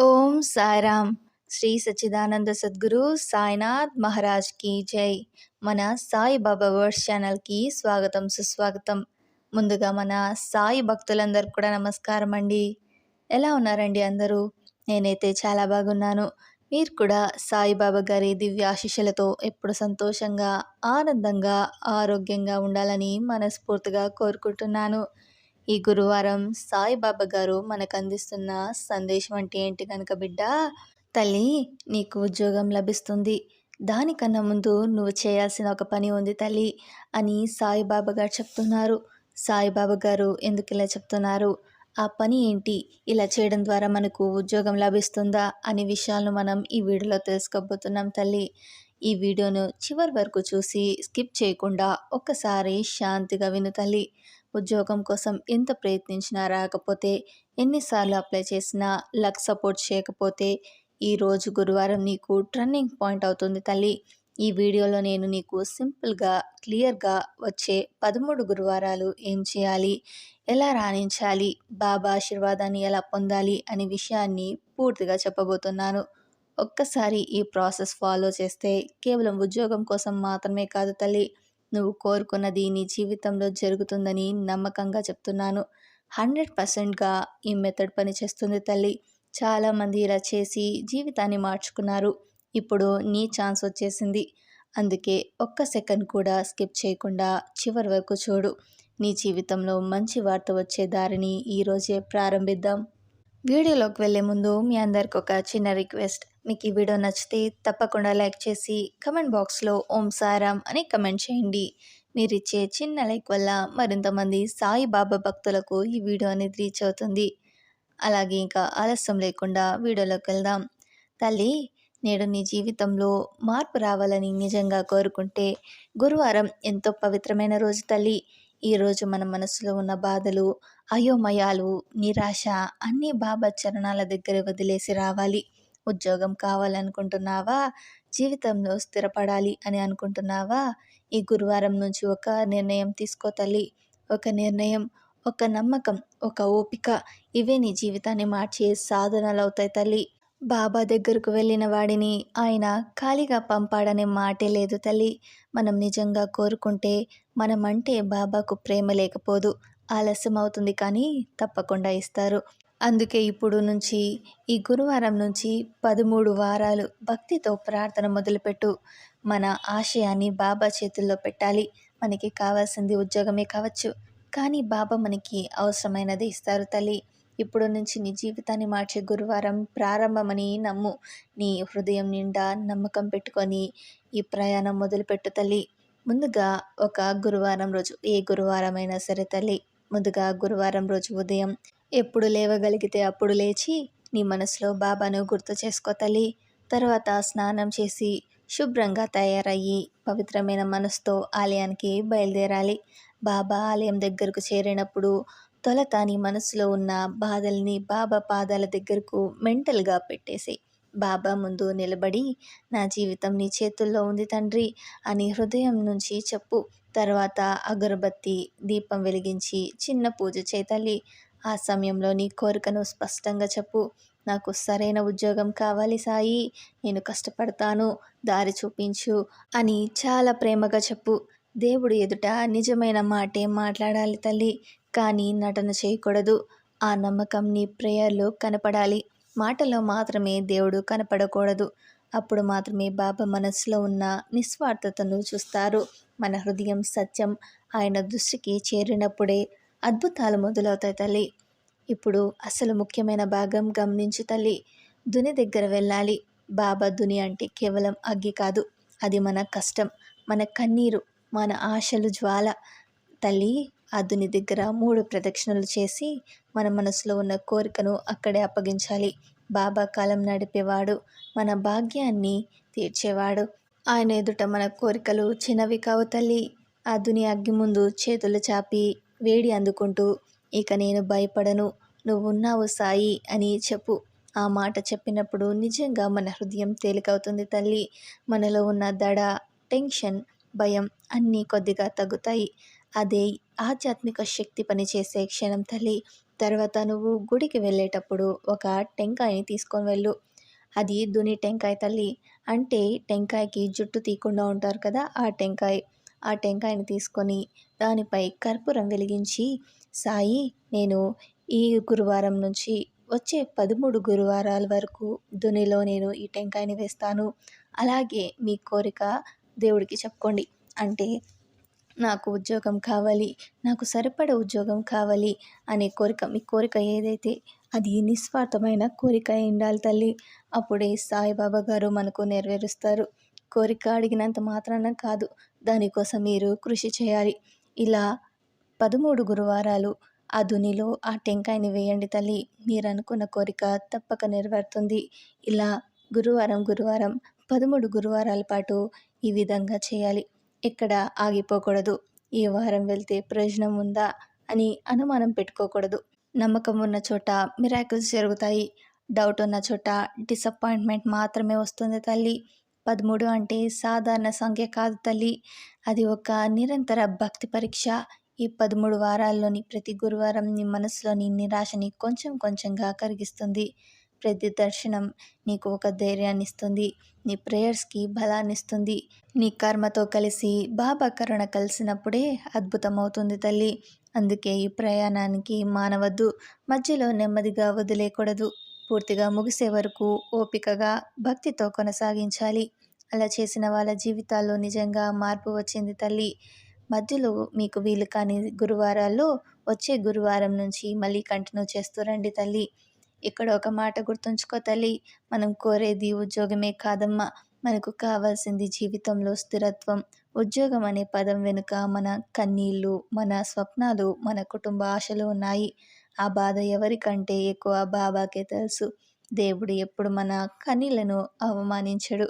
ఓం సాయిరామ్ శ్రీ సచ్చిదానంద సద్గురు సాయినాథ్ మహారాజ్కి జై. మన సాయి బాబా వర్డ్స్ ఛానల్కి స్వాగతం సుస్వాగతం. ముందుగా మన సాయి భక్తులందరూ కూడా నమస్కారం అండి. ఎలా ఉన్నారండి అందరూ? నేనైతే చాలా బాగున్నాను. మీరు కూడా సాయిబాబా గారి దివ్యాశిషులతో ఎప్పుడు సంతోషంగా ఆనందంగా ఆరోగ్యంగా ఉండాలని మనస్ఫూర్తిగా కోరుకుంటున్నాను. ఈ గురువారం సాయిబాబా గారు మనకు అందిస్తున్న సందేశం అంటే ఏంటి కనుక బిడ్డ? తల్లి నీకు ఉద్యోగం లభిస్తుంది. దానికన్నా ముందు నువ్వు చేయాల్సిన ఒక పని ఉంది తల్లి అని సాయిబాబా గారు చెప్తున్నారు. సాయిబాబా గారు ఎందుకు ఇలా చెప్తున్నారు? ఆ పని ఏంటి? ఇలా చేయడం ద్వారా మనకు ఉద్యోగం లభిస్తుందా? అనే విషయాలను మనం ఈ వీడియోలో తెలుసుకోబోతున్నాం తల్లి. ఈ వీడియోను చివరి వరకు చూసి స్కిప్ చేయకుండా ఒక్కసారి శాంతిగా విను తల్లి. ఉద్యోగం కోసం ఎంత ప్రయత్నించినా రాకపోతే ఎన్నిసార్లు అప్లై చేసినా లక్ సపోర్ట్ చేయకపోతే ఈరోజు గురువారం నీకు టర్నింగ్ పాయింట్ అవుతుంది తల్లి. ఈ వీడియోలో నేను నీకు సింపుల్గా క్లియర్గా వచ్చే పదమూడు గురువారాలు ఏం చేయాలి ఎలా రాణించాలి బాబా ఆశీర్వాదాన్ని ఎలా పొందాలి అనే విషయాన్ని పూర్తిగా చెప్పబోతున్నాను. ఒక్కసారి ఈ ప్రాసెస్ ఫాలో చేస్తే కేవలం ఉద్యోగం కోసం మాత్రమే కాదు తల్లి నువ్వు కోరుకున్నది నీ జీవితంలో జరుగుతుందని నమ్మకంగా చెప్తున్నాను. హండ్రెడ్ పర్సెంట్గా ఈ మెథడ్ పనిచేస్తుంది తల్లి. చాలామంది ఇలా చేసి జీవితాన్ని మార్చుకున్నారు. ఇప్పుడు నీ ఛాన్స్ వచ్చేసింది. అందుకే ఒక్క సెకండ్ కూడా స్కిప్ చేయకుండా చివరి వరకు చూడు. నీ జీవితంలో మంచి వార్త వచ్చే దారిని ఈరోజే ప్రారంభిద్దాం. వీడియోలోకి వెళ్ళే ముందు మీ అందరికి ఒక చిన్న రిక్వెస్ట్. మీకు ఈ వీడియో నచ్చితే తప్పకుండా లైక్ చేసి కమెంట్ బాక్స్లో ఓం సారాం అని కమెంట్ చేయండి. మీరు ఇచ్చే చిన్న లైక్ వల్ల మరింతమంది సాయి బాబా భక్తులకు ఈ వీడియో అనేది రీచ్ అవుతుంది. అలాగే ఇంకా ఆలస్యం లేకుండా వీడియోలోకి వెళ్దాం. తల్లి నేడు నీ జీవితంలో మార్పు రావాలని నిజంగా కోరుకుంటే గురువారం ఎంతో పవిత్రమైన రోజు తల్లి. ఈరోజు మన మనసులో ఉన్న బాధలు అయోమయాలు నిరాశ అన్నీ బాబా చరణాల దగ్గర వదిలేసి రావాలి. ఉద్యోగం కావాలనుకుంటున్నావా? జీవితంలో స్థిరపడాలి అని అనుకుంటున్నావా? ఈ గురువారం నుంచి ఒక నిర్ణయం తీసుకో తల్లి. ఒక నిర్ణయం ఒక నమ్మకం ఒక ఓపిక. ఇవే నీ జీవితాన్ని మార్చే సాధనలు అవుతాయి తల్లి. బాబా దగ్గరకు వెళ్ళిన వాడిని ఆయన ఖాళీగా పంపాడనే మాటే లేదు తల్లి. మనం నిజంగా కోరుకుంటే మనం అంటే బాబాకు ప్రేమ లేకపోదు. ఆలస్యం అవుతుంది కానీ తప్పకుండా ఇస్తారు. అందుకే ఇప్పుడు నుంచి ఈ గురువారం నుంచి పదమూడు వారాలు భక్తితో ప్రార్థన మొదలుపెట్టు. మన ఆశయాన్ని బాబా చేతుల్లో పెట్టాలి. మనకి కావాల్సింది ఉద్యోగమే కావచ్చు. కానీ బాబా మనకి అవసరమైనది ఇస్తారు తల్లి. ఇప్పుడు నుంచి నీ జీవితాన్ని మార్చే గురువారం ప్రారంభమని నమ్ము. నీ హృదయం నిండా నమ్మకం పెట్టుకొని ఈ ప్రయాణం మొదలుపెట్టు తల్లి. ముందుగా ఒక గురువారం రోజు ఏ గురువారం అయినా సరే తల్లి. ముందుగా గురువారం రోజు ఉదయం ఎప్పుడు లేవగలిగితే అప్పుడు లేచి నీ మనసులో బాబాను గుర్తు చేసుకో తల్లి. తర్వాత స్నానం చేసి శుభ్రంగా తయారయ్యి పవిత్రమైన మనసుతో ఆలయానికి బయలుదేరాలి. బాబా ఆలయం దగ్గరకు చేరినప్పుడు తొలత నీ మనసులో ఉన్న బాధల్ని బాబా పాదాల దగ్గరకు మెంటల్గా పెట్టేసి బాబా ముందు నిలబడి నా జీవితం నీ చేతుల్లో ఉంది తండ్రి అని హృదయం నుంచి చెప్పు. తర్వాత అగరబత్తి దీపం వెలిగించి చిన్న పూజ చేతల్లి ఆ సమయంలో నీ కోరికను స్పష్టంగా చెప్పు. నాకు సరైన ఉద్యోగం కావాలి సాయి. నేను కష్టపడతాను. దారి చూపించు అని చాలా ప్రేమగా చెప్పు. దేవుడు ఎదుట నిజమైన మాటే మాట్లాడాలి తల్లి. కానీ నటన చేయకూడదు. ఆ నమ్మకం నీ ప్రేయర్లో కనపడాలి. మాటలో మాత్రమే దేవుడు కనపడకూడదు. అప్పుడు మాత్రమే బాబా మనసులో ఉన్న నిస్వార్థతను చూస్తారు. మన హృదయం సత్యం. ఆయన దృష్టికి చేరినప్పుడే అద్భుతాలు మొదలవుతాయి తల్లి. ఇప్పుడు అసలు ముఖ్యమైన భాగం గమనించు తల్లి. దుని దగ్గర వెళ్ళాలి. బాబా దుని అంటే కేవలం అగ్గి కాదు అది మన కష్టం మన కన్నీరు మన ఆశలు జ్వాల. తల్లి ఆ దుని దగ్గర మూడు ప్రదక్షిణలు చేసి మన మనసులో ఉన్న కోరికను అక్కడే అప్పగించాలి. బాబా కాలం నడిపేవాడు మన భాగ్యాన్ని తీర్చేవాడు. ఆయన ఎదుట మన కోరికలు చిన్నవి కావు తల్లి. ఆ దుని అగ్గి ముందు చేతులు చాపి వేడి అందుకుంటూ ఇక నేను భయపడను నువ్వు ఉన్నావు సాయి అని చెప్పు. ఆ మాట చెప్పినప్పుడు నిజంగా మన హృదయం తేలికవుతుంది తల్లి. మనలో ఉన్న దడ టెన్షన్ భయం అన్నీ కొద్దిగా తగ్గుతాయి. అదే ఆధ్యాత్మిక శక్తి పనిచేసే క్షణం తల్లి. తర్వాత నువ్వు గుడికి వెళ్ళేటప్పుడు ఒక టెంకాయని తీసుకొని వెళ్ళు. అది దుని టెంకాయ తల్లి. అంటే టెంకాయకి జుట్టు తీయకుండా ఉంటారు కదా ఆ టెంకాయ. ఆ టెంకాయని తీసుకొని దానిపై కర్పూరం వెలిగించి సాయి నేను ఈ గురువారం నుంచి వచ్చే పదమూడు గురువారాల వరకు దునిలో నేను ఈ టెంకాయని వేస్తాను. అలాగే మీ కోరిక దేవుడికి చెప్పుకోండి. అంటే నాకు ఉద్యోగం కావాలి నాకు సరిపడ ఉద్యోగం కావాలి అనే కోరిక. మీ కోరిక ఏదైతే అది నిస్వార్థమైన కోరిక ఉండాలి తల్లి. అప్పుడే సాయిబాబా గారు మనకు నెరవేరుస్తారు. కోరిక అడిగినంత మాత్రాన కాదు. దానికోసం మీరు కృషి చేయాలి. ఇలా పదమూడు గురువారాలు ఆ దునిలో ఆ టెంకాయని వేయండి తల్లి. మీరు అనుకున్న కోరిక తప్పక నెరవేరుతుంది. ఇలా గురువారం గురువారం పదమూడు గురువారాల పాటు ఈ విధంగా చేయాలి. ఎక్కడ ఆగిపోకూడదు. ఈ వారం వెళ్తే ప్రయోజనం ఉందా అని అనుమానం పెట్టుకోకూడదు. నమ్మకం ఉన్న చోట మిరాకిల్స్ జరుగుతాయి. డౌట్ ఉన్న చోట డిసప్పాయింట్మెంట్ మాత్రమే వస్తుంది తల్లి. పదమూడు అంటే సాధారణ సంఖ్య కాదు తల్లి. అది ఒక నిరంతర భక్తి పరీక్ష. ఈ పదమూడు వారాల్లోని ప్రతి గురువారం నీ మనసులోని నిరాశని కొంచెం కొంచెంగా కరిగిస్తుంది. ప్రతి దర్శనం నీకు ఒక ధైర్యాన్ని ఇస్తుంది. నీ ప్రేయర్స్కి బలాన్ని ఇస్తుంది. నీ కర్మతో కలిసి బాబా కరుణ కలిసినప్పుడే అద్భుతమవుతుంది తల్లి. అందుకే ఈ ప్రయాణానికి మానవద్దు. మధ్యలో నెమ్మదిగా వదిలేయకూడదు పూర్తిగా ముగిసే వరకు ఓపికగా భక్తితో కొనసాగించాలి. అలా చేసిన వాళ్ళ జీవితాల్లో నిజంగా మార్పు వచ్చింది తల్లి. మధ్యలో మీకు వీలు కాని గురువారాల్లో వచ్చే గురువారం నుంచి మళ్ళీ కంటిన్యూ చేస్తూ రండి తల్లి. ఇక్కడ ఒక మాట గుర్తుంచుకో తల్లి. మనం కోరేది ఉద్యోగమే కాదమ్మా. మనకు కావాల్సింది జీవితంలో స్థిరత్వం. ఉద్యోగం అనే పదం వెనుక మన కన్నీళ్ళు మన స్వప్నాలు మన కుటుంబ ఆశలు ఉన్నాయి. ఆ బాధ ఎవరికంటే ఎక్కువ బాబాకే తెలుసు. దేవుడు ఎప్పుడు మన కన్నీళ్ళను అవమానించడు.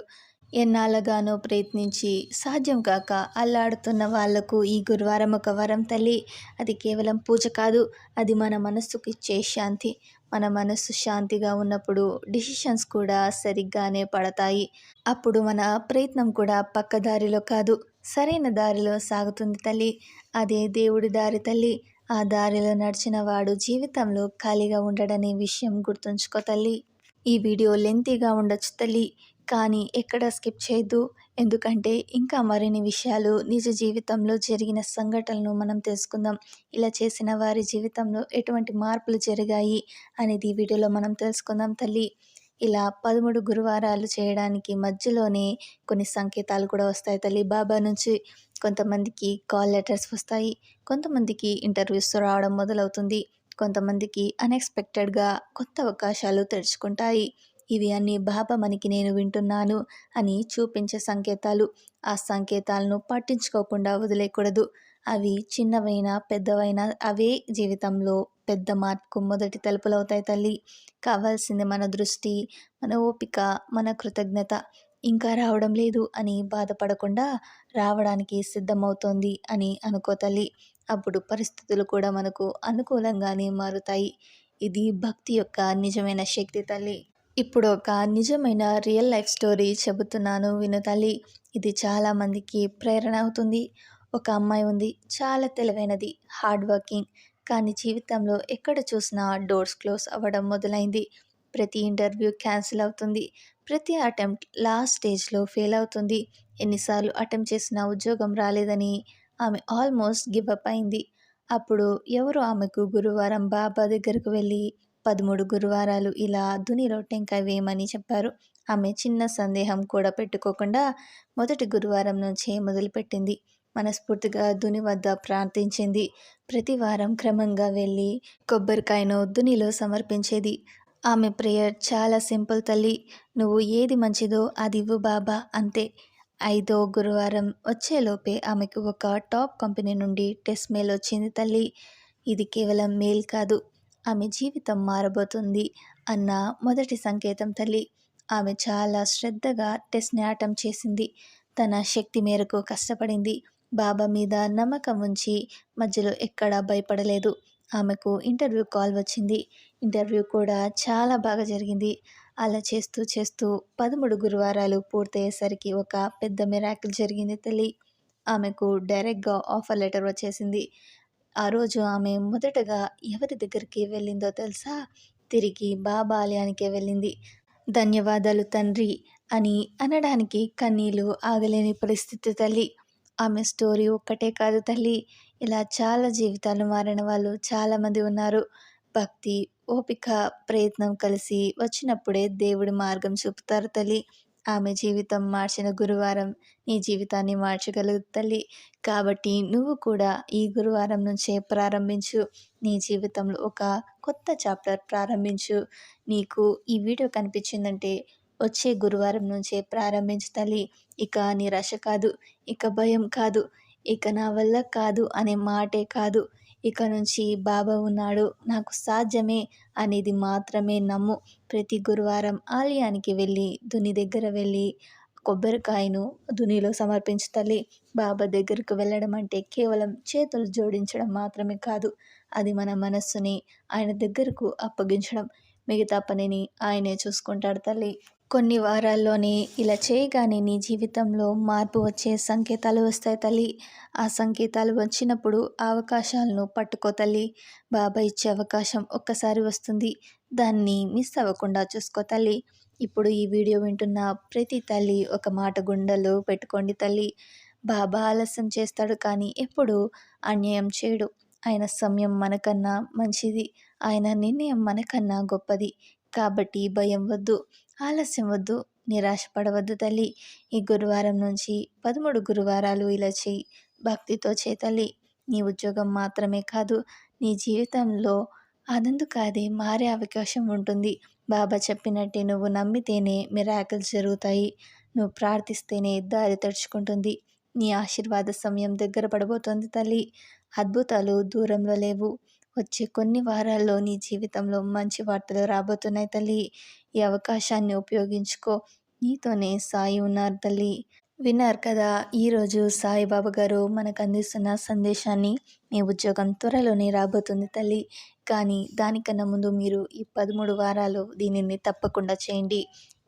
ఎన్నాళ్ళగానో ప్రయత్నించి సాధ్యం కాక అల్లాడుతున్న వాళ్ళకు ఈ గురువారం ఒక వరం తల్లి. అది కేవలం పూజ కాదు అది మన మనస్సుకి ఇచ్చే శాంతి. మన మనస్సు శాంతిగా ఉన్నప్పుడు డిసిషన్స్ కూడా సరిగ్గానే పడతాయి. అప్పుడు మన ప్రయత్నం కూడా పక్క దారిలో కాదు సరైన దారిలో సాగుతుంది తల్లి. అదే దేవుడి దారి తల్లి. ఆ దారిలో నడిచిన వాడు జీవితంలో ఖాళీగా ఉండడనే విషయం గుర్తుంచుకో తల్లి. ఈ వీడియో లెంతీగా ఉండొచ్చు తల్లి కానీ ఎక్కడ స్కిప్ చేయొద్దు. ఎందుకంటే ఇంకా మరిన్ని విషయాలు నిజ జీవితంలో జరిగిన సంఘటనలు మనం తెలుసుకుందాం. ఇలా చేసిన వారి జీవితంలో ఎటువంటి మార్పులు జరిగాయి అనేది ఈ వీడియోలో మనం తెలుసుకుందాం తల్లి. ఇలా పదమూడు గురువారాలు చేయడానికి మధ్యలోనే కొన్ని సంకేతాలు కూడా వస్తాయి తల్లి. బాబా నుంచి కొంతమందికి కాల్ లెటర్స్ వస్తాయి కొంతమందికి ఇంటర్వ్యూస్ రావడం మొదలవుతుంది కొంతమందికి అన్ఎక్స్పెక్టెడ్గా కొత్త అవకాశాలు తెరుచుకుంటాయి. ఇవి అన్ని బాబా మనకి నేను వింటున్నాను అని చూపించే సంకేతాలు. ఆ సంకేతాలను పట్టించుకోకుండా వదిలేయకూడదు అవి చిన్నవైనా పెద్దవైనా అవే జీవితంలో పెద్ద మార్పుకు మొదటి తలుపులవుతాయి తల్లి. కావాల్సింది మన దృష్టి మన ఓపిక మన కృతజ్ఞత. ఇంకా రావడం లేదు అని బాధపడకుండా రావడానికి సిద్ధమవుతోంది అని అనుకో తల్లి. అప్పుడు పరిస్థితులు కూడా మనకు అనుకూలంగానే మారుతాయి. ఇది భక్తి యొక్క నిజమైన శక్తి తల్లి. ఇప్పుడు ఒక నిజమైన రియల్ లైఫ్ స్టోరీ చెబుతున్నాను విను తల్లి. ఇది చాలామందికి ప్రేరణ అవుతుంది. ఒక అమ్మాయి ఉంది. చాలా తెలివైనది. Hard working. కానీ జీవితంలో ఎక్కడ చూసినా డోర్స్ క్లోజ్ అవ్వడం మొదలైంది. ప్రతి ఇంటర్వ్యూ క్యాన్సిల్ అవుతుంది. ప్రతి అటెంప్ట్ లాస్ట్ స్టేజ్లో ఫెయిల్ అవుతుంది. ఎన్నిసార్లు అటెంప్ట్ చేసినా ఉద్యోగం రాలేదని ఆమె ఆల్మోస్ట్ గివ్ అప్ అయింది. అప్పుడు ఎవరు ఆమెకు గురువారం బాబా దగ్గరకు వెళ్ళి పదమూడు గురువారాలు ఇలా దునిలో టెంకాయ వేయమని చెప్పారు. ఆమె చిన్న సందేహం కూడా పెట్టుకోకుండా మొదటి గురువారం నుంచే మొదలుపెట్టింది. మనస్ఫూర్తిగా దుని వద్ద ప్రార్థించింది. ప్రతి వారం క్రమంగా వెళ్ళి కొబ్బరికాయను దునిలో సమర్పించేది. ఆమె ప్రేయర్ చాలా సింపుల్ తల్లి. నువ్వు ఏది మంచిదో అది ఇవ్వు బాబా అంతే. ఐదో గురువారం వచ్చేలోపే ఆమెకు ఒక టాప్ కంపెనీ నుండి టెస్ట్ మెయిల్ వచ్చింది తల్లి. ఇది కేవలం మెయిల్ కాదు ఆమె జీవితం మారబోతుంది అన్న మొదటి సంకేతం తల్లి. ఆమె చాలా శ్రద్ధగా టెస్ట్ని ఆటం చేసింది. తన శక్తి మేరకు కష్టపడింది. బాబా మీద నమ్మకం ఉంచి మధ్యలో ఎక్కడా భయపడలేదు. ఆమెకు ఇంటర్వ్యూ కాల్ వచ్చింది. ఇంటర్వ్యూ కూడా చాలా బాగా జరిగింది. అలా చేస్తూ చేస్తూ పదమూడు గురువారాలు పూర్తయ్యేసరికి ఒక పెద్ద మిరాకిల్ జరిగింది తల్లి. ఆమెకు డైరెక్ట్గా ఆఫర్ లెటర్ వచ్చేసింది. ఆ రోజు ఆమె మొదటగా ఎవరి దగ్గరికి వెళ్ళిందో తెలుసా? తిరిగి బాబా ఆలయానికే వెళ్ళింది. ధన్యవాదాలు తండ్రి అని అనడానికి కన్నీళ్ళు ఆగలేని పరిస్థితి తల్లి. ఆమె స్టోరీ ఒక్కటే కాదు తల్లి. ఇలా చాలా జీవితాలు మారిన వాళ్ళు చాలామంది ఉన్నారు. భక్తి ఓపిక ప్రయత్నం కలిసి వచ్చినప్పుడే దేవుడి మార్గం చూపుతారు తల్లి. ఆమె జీవితం మార్చిన గురువారం నీ జీవితాన్ని మార్చగలదు తల్లి. కాబట్టి నువ్వు కూడా ఈ గురువారం నుంచే ప్రారంభించు. నీ జీవితంలో ఒక కొత్త చాప్టర్ ప్రారంభించు. నీకు ఈ వీడియో కనిపించిందంటే వచ్చే గురువారం నుంచే ప్రారంభించు తల్లి. ఇక నిరాశ కాదు ఇక భయం కాదు. ఇక నా వల్ల కాదు అనే మాటే కాదు. ఇక నుంచి బాబా ఉన్నాడు. నాకు సాధ్యమే అనేది మాత్రమే నమ్ము. ప్రతి గురువారం ఆలయానికి వెళ్ళి దుని దగ్గర వెళ్ళి కొబ్బరికాయను దునిలో సమర్పించు తల్లి. బాబా దగ్గరకు వెళ్ళడం అంటే కేవలం చేతులు జోడించడం మాత్రమే కాదు. అది మన మనస్సుని ఆయన దగ్గరకు అప్పగించడం. మిగతా పనిని ఆయనే చూసుకుంటాడు తల్లి. కొన్ని వారాల్లోనే ఇలా చేయగానే నీ జీవితంలో మార్పు వచ్చే సంకేతాలు వస్తాయి తల్లి. ఆ సంకేతాలు వచ్చినప్పుడు అవకాశాలను పట్టుకో తల్లి. బాబా ఇచ్చే అవకాశం ఒక్కసారి వస్తుంది. దాన్ని మిస్ అవ్వకుండా చూసుకో తల్లి. ఇప్పుడు ఈ వీడియో వింటున్న ప్రతి తల్లి ఒక మాట గుండెలో పెట్టుకోండి తల్లి. బాబా ఆలస్యం చేస్తాడు కానీ ఎప్పుడు అన్యాయం చేయడు. ఆయన సమయం మనకన్నా మంచిది. ఆయన నిర్ణయం మనకన్నా గొప్పది. కాబట్టి భయం వద్దు. ఆలస్యం వద్దు నిరాశపడవద్దు తల్లి. ఈ గురువారం నుంచి పదమూడు గురువారాలు ఇలా చేయి భక్తితో చే తల్లి నీ ఉద్యోగం మాత్రమే కాదు నీ జీవితంలో అదందుకాదే మారే అవకాశం ఉంటుంది. బాబా చెప్పినట్టే నువ్వు నమ్మితేనే మిరాకిల్స్ జరుగుతాయి. నువ్వు ప్రార్థిస్తేనే దారి తడుచుకుంటుంది. నీ ఆశీర్వాద సమయం దగ్గర పడబోతోంది తల్లి. అద్భుతాలు దూరంలో లేవు. వచ్చే కొన్ని వారాల్లో నీ జీవితంలో మంచి వార్తలు రాబోతున్నాయి తల్లి. ఈ అవకాశాన్ని ఉపయోగించుకో. నీతోనే సాయి ఉన్నారు తల్లి. విన్నారు కదా ఈరోజు సాయిబాబా గారు మనకు అందిస్తున్న సందేశాన్ని మీ ఉద్యోగం త్వరలోనే రాబోతుంది తల్లి. కానీ దానికన్నా ముందు మీరు ఈ పదమూడు వారాలు దీనిని తప్పకుండా చేయండి.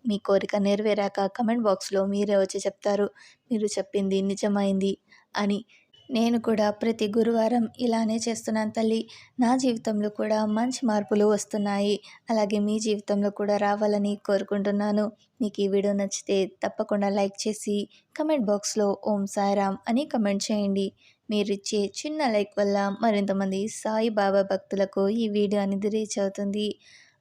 మీ కోరిక నెరవేరాక కమెంట్ బాక్స్లో మీరే వచ్చి చెప్తారు. మీరు చెప్పింది నిజమైంది అని నేను కూడా ప్రతి గురువారం ఇలానే చేస్తున్నాను తల్లి. నా జీవితంలో కూడా మంచి మార్పులు వస్తున్నాయి. అలాగే మీ జీవితంలో కూడా రావాలని కోరుకుంటున్నాను. మీకు ఈ వీడియో నచ్చితే తప్పకుండా లైక్ చేసి కమెంట్ బాక్స్లో ఓం సాయిరామ్ అని కమెంట్ చేయండి. మీరు ఇచ్చే చిన్న లైక్ వల్ల మరింతమంది సాయి బాబా భక్తులకు ఈ వీడియో అనేది రీచ్ అవుతుంది.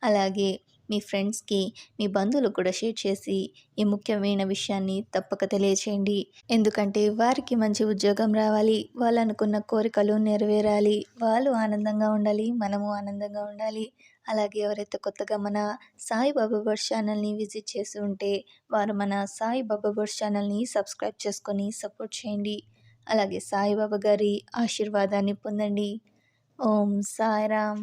అలాగే మీ ఫ్రెండ్స్కి మీ బంధువులు కూడా షేర్ చేసి ఈ ముఖ్యమైన విషయాన్ని తప్పక తెలియచేయండి. ఎందుకంటే వారికి మంచి ఉద్యోగం రావాలి వాళ్ళు అనుకున్న కోరికలు నెరవేరాలి వాళ్ళు ఆనందంగా ఉండాలి మనము ఆనందంగా ఉండాలి. అలాగే ఎవరైతే కొత్తగా మన సాయిబాబా బర్డ్ ఛానల్ని విజిట్ చేసి ఉంటే వారు మన సాయిబాబా బర్డ్ ఛానల్ని సబ్స్క్రైబ్ చేసుకొని సపోర్ట్ చేయండి. అలాగే సాయిబాబా గారి ఆశీర్వాదాన్ని పొందండి. ఓం సాయిరామ్.